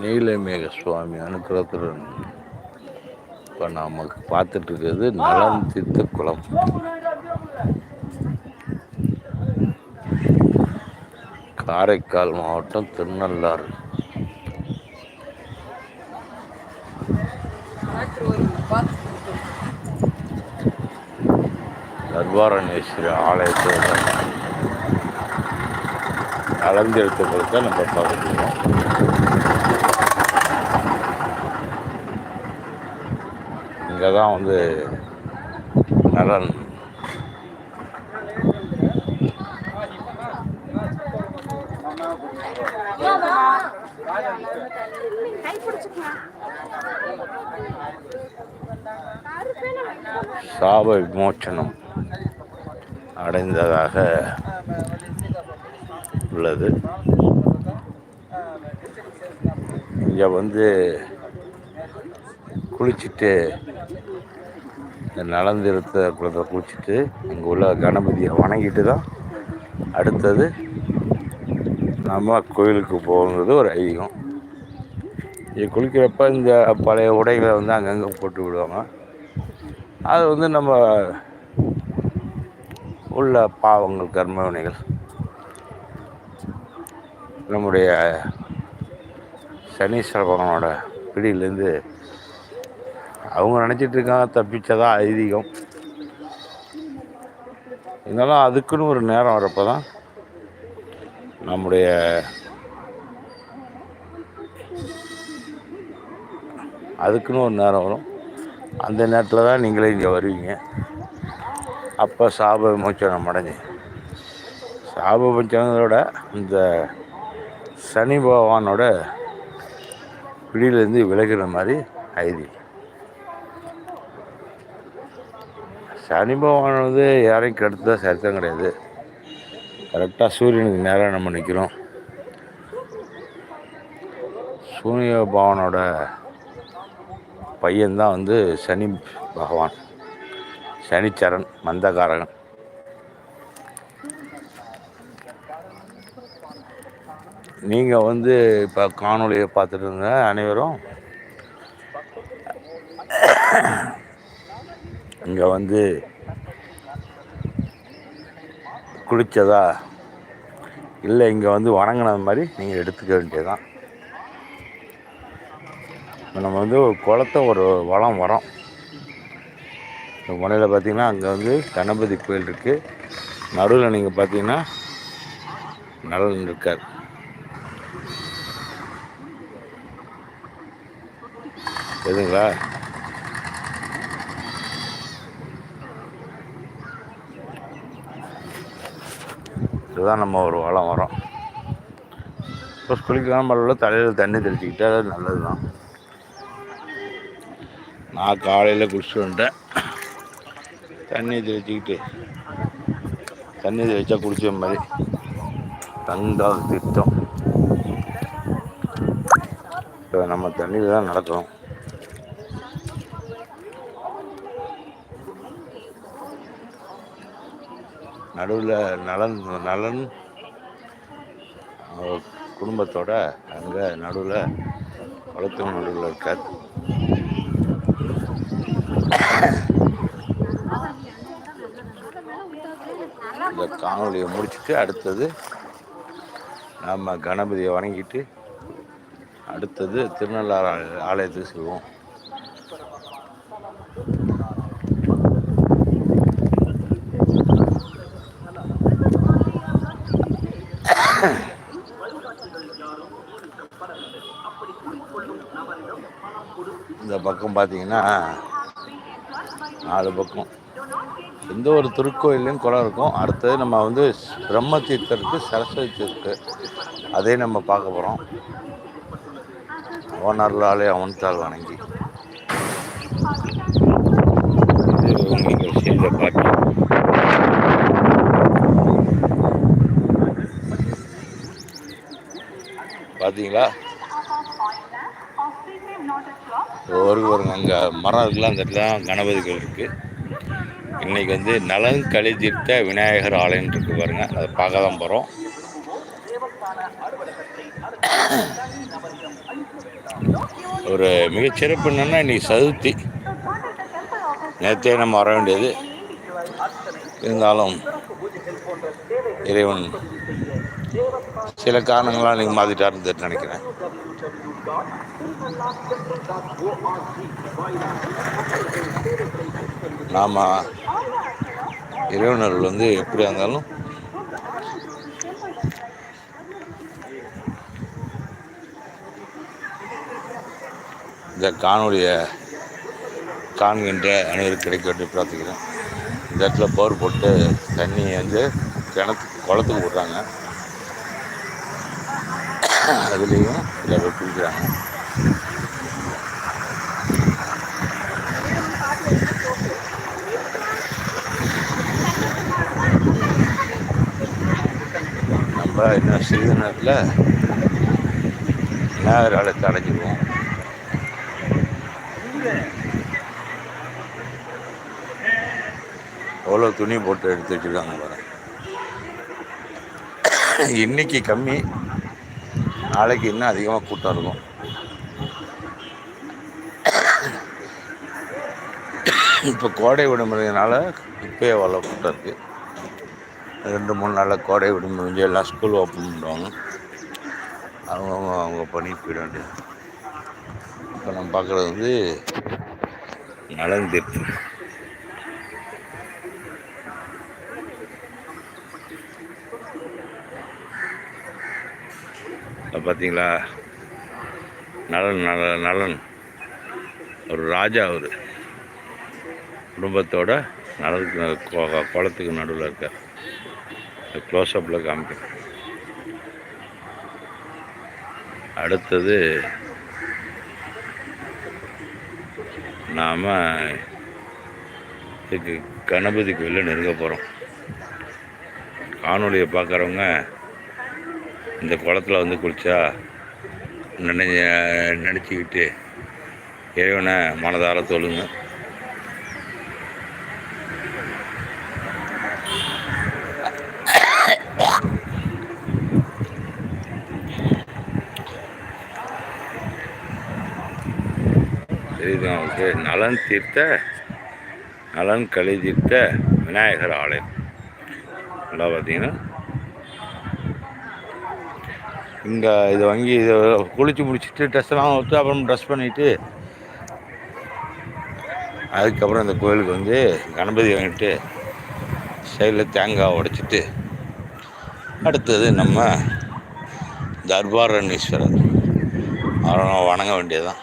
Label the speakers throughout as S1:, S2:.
S1: நீலமேக சுவாமி அனுக்கிரகத்துடன் இப்போ நமக்கு பார்த்துட்டு இருக்கிறது நலம் தீர்த்த குளம். காரைக்கால் மாவட்டம் திருநள்ளாறு. தர்பாரணேஸ்வரி ஆலயத்தில் நலந்தெடுத்துக்கிறத நம்ம பார்த்துருக்கோம் தான் வந்து நலன். சாப விமோச்சனம் அடைந்ததாக உள்ளது. இங்கே வந்து குளிச்சுட்டு இந்த நலந்திருத்த குளத்தை குளிச்சுட்டு இங்கே உள்ள கணபதியை வணங்கிட்டு தான் அடுத்தது நம்ம கோயிலுக்கு போகிறது ஒரு ஐதீகம். இது குளிக்கிறப்ப இந்த பழைய உடைகளை வந்து அங்கங்கே போட்டு விடுவாங்க. அது வந்து நம்ம உள்ள பாவங்கள் கர்மவினைகள் நம்முடைய சனீஸ்வர பகவானோட பிடியிலேருந்து அவங்க நினச்சிட்டு இருக்காங்க தப்பிச்சதா ஐதீகம். இருந்தாலும் அதுக்குன்னு ஒரு நேரம் வரப்போ தான் நம்முடைய அதுக்குன்னு ஒரு நேரம் வரும். அந்த நேரத்தில் தான் நீங்களே இங்கே வருவீங்க. அப்போ சாப விமோச்சனம் அடைஞ்சு. சாப விமோச்சனத்தோட இந்த சனி பகவானோட பிடியிலேருந்து விலகிற மாதிரி ஐதீகம். சனி பகவான் வந்து யாரையும் கெடுத்ததாக சரித்தம் கிடையாது. கரெக்டாக சூரியனுக்கு நேராக நம்ம நிற்கிறோம் சூரிய பகவானோட பையன்தான் வந்து சனி பகவான். சனிச்சரன் மந்தகாரகன். நீங்கள் வந்து இப்போ காணொலியை பார்த்துட்டு இருந்த அனைவரும் இங்கே வந்து குளித்ததா இல்லை இங்கே வந்து வணங்கினது மாதிரி நீங்கள் எடுத்துக்க வேண்டியதுதான். நம்ம வந்து ஒரு குளத்தை ஒரு வளம் வரோம் இந்த முனையில் பார்த்தீங்கன்னா அங்கே வந்து கணபதி கோயில் இருக்குது நடுவில் நீங்கள் பார்த்தீங்கன்னா நலன் இருக்கார். எதுங்களா? இதுதான் நம்ம ஒரு வளம் வரோம். இப்போ குளிக்கலாம் பரவாயில்ல தலையில் தண்ணி தெளிச்சிக்கிட்டா நல்லது தான் நான் காலையில் குளிச்சுட்டு வந்துட்டேன். தண்ணி தெளிச்சிக்கிட்டு தண்ணி தெளிச்சா குடிச்ச மாதிரி. தந்தா திட்டம். இப்போ நம்ம தண்ணியில் தான் நடக்கிறோம் நடுவில் நலன் நலன் அவர் குடும்பத்தோட அங்கே நடுவில் குளத்து நடுவில் இருக்கார். இந்த காணொலியை முடிச்சுட்டு அடுத்தது நம்ம கணபதியை வணங்கிட்டு அடுத்தது திருநள்ளாறு ஆலயத்துக்கு செல்வோம். இந்த பக்கம் பார்த்தீங்கன்னா நாலு பக்கம். எந்த ஒரு திருக்கோயிலையும் குளம் இருக்கும். அடுத்தது நம்ம வந்து பிரம்ம தீர்த்தருக்கு சரஸ்வதி தீர்த்து. அதையும் நம்ம பார்க்க போகிறோம் ஓனர்லாலே அவன்தால் வணங்கி. இது பாட்டு. பார்த்தீங்களா ஒரு ஒரு அங்கே மரம் இருக்குல்ல அந்த இடத்துல தான் கணபதிகள் இருக்குது இன்னைக்கு வந்து நலன் கழித்திருத்த தீர்த்த விநாயகர் ஆலயம் இருக்கு பாருங்கள் அதை பார்க்க தான் போகிறோம் ஒரு மிகச்சிறப்பு என்னென்னா இன்னைக்கு சதுர்த்தி. நேற்றே நம்ம வர வேண்டியது. இருந்தாலும் இறைவன் சில காரணங்களால் நீங்கள் மாற்றிட்டாருன்னு நினைக்கிறேன். நாம் இறைவனர்கள் வந்து எப்படியா இருந்தாலும் இந்த காணொலிய காண்கின்ற அனைவருக்கு கிடைக்க வேண்டி பிரார்த்திக்கிறேன். இந்த இடத்துல போர் போட்டு தண்ணியை வந்து கிணத்துக்கு குளத்துக்கு விட்றாங்க. அதுலேயும் சில பேர் குளிக்கிறாங்க நம்ம இன்னும் சிறிது நேரத்தில் விநாயகர் அடைஞ்சிடுவோம் எவ்வளோ துணி போட்டு எடுத்து வச்சுருக்காங்க பாருங்க. இன்னைக்கு கம்மி நாளைக்கு இன்னும் அதிகமாக கூட்டம் இருக்கும். இப்போ கோடை விடுமுறையினால இப்போயே அவ்வளோ கூட்டம் இருக்குது ரெண்டு மூணு நாளில் கோடை விடுமுறை எல்லாம் ஸ்கூல் ஓப்பன் பண்ணுவாங்க அவங்க அவங்க பண்ணிட்டு போயிட வேண்டியது. இப்போ நம்ம பார்க்குறது வந்து நலன் தீர்த்தம். பார்த்தீங்களா? நலன் நல நலன். ஒரு ராஜா அவர். குடும்பத்தோட நலனுக்கு குளத்துக்கு நடுவில் இருக்கார். க்ளோஸ்அப்பில் காமிக்கிறேன். அடுத்தது நாம் இதுக்கு கணபதி கோயிலில் நெருங்க போகிறோம் காணொலியை பார்க்குறவங்க இந்த குளத்துல வந்து குளிச்சா நினை நினச்சிக்கிட்டு இறைவனை மனதார தொழுங்க. இதுதான் அவங்களுக்கு நலன் தீர்த்த நலன் களி தீர்த்த விநாயகர் ஆலயம். நல்லா பார்த்தீங்கன்னா இங்கே இதை வாங்கி இதை குளித்து முடிச்சுட்டு ட்ரெஸ்லாம் வச்சு அப்புறம் ட்ரெஸ் பண்ணிவிட்டு அதுக்கப்புறம் இந்த கோயிலுக்கு வந்து கணபதி வாங்கிட்டு சைடில் தேங்காய் உடைச்சிட்டு அடுத்தது நம்ம தர்பாரணீஸ்வரர் அவரை வணங்க வேண்டியதுதான்.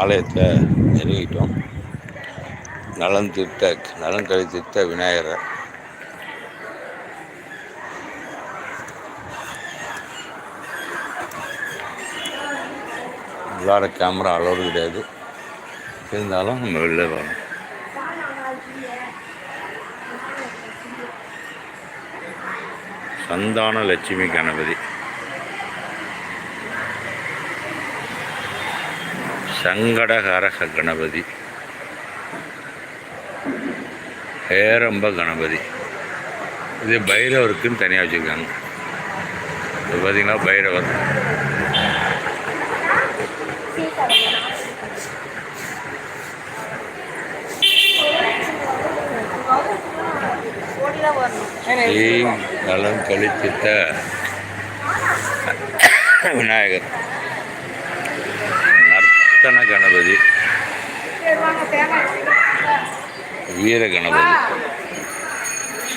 S1: ஆலயத்தை நெருங்கிட்டோம். நலன் திட்ட நலன் கலை தீர்த்த விநாயகரை. உள்ளார கேமரா அளவு கிடையாது. இருந்தாலும் நம்ம வெளில வரணும். சந்தான லட்சுமி கணபதி. சங்கடகரக கணபதி. ஹேரம்ப கணபதி. இது பைரவருக்குன்னு தனியாக வச்சுருக்காங்க. இது பார்த்தீங்கன்னா பைரவர். ஸ்ரீ நலம் கழித்திட்ட. விநாயகர். நர்த்தன கணபதி. வீர கணபதி.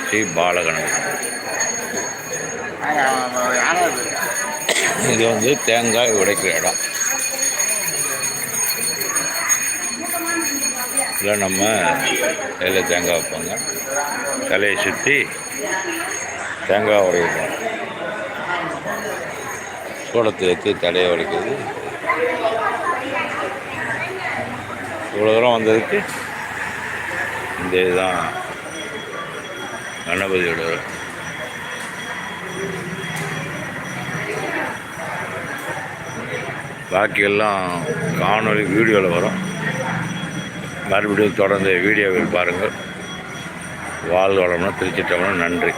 S1: ஸ்ரீ பால கணபதி. இது வந்து தேங்காய் உடைக்கிற இடம். இதில் நம்ம கையில் தேங்காய் வைப்பாங்க. தலையை சுற்றி தேங்காய் உடைக்கிறோம் சூடத்தை ஏற்றி தலையை உடைக்கிறது இவ்வளோ தூரம் வந்ததுக்கு இந்த இதுதான் கணபதியோட பாக்கியெல்லாம் காணொலி வீடியோவில் வரும். மறுபடியும் தொடர்ந்து வீடியோவில் பாருங்கள். வாழ்வளம்னா திருச்சிட்டோம்னா நன்றி.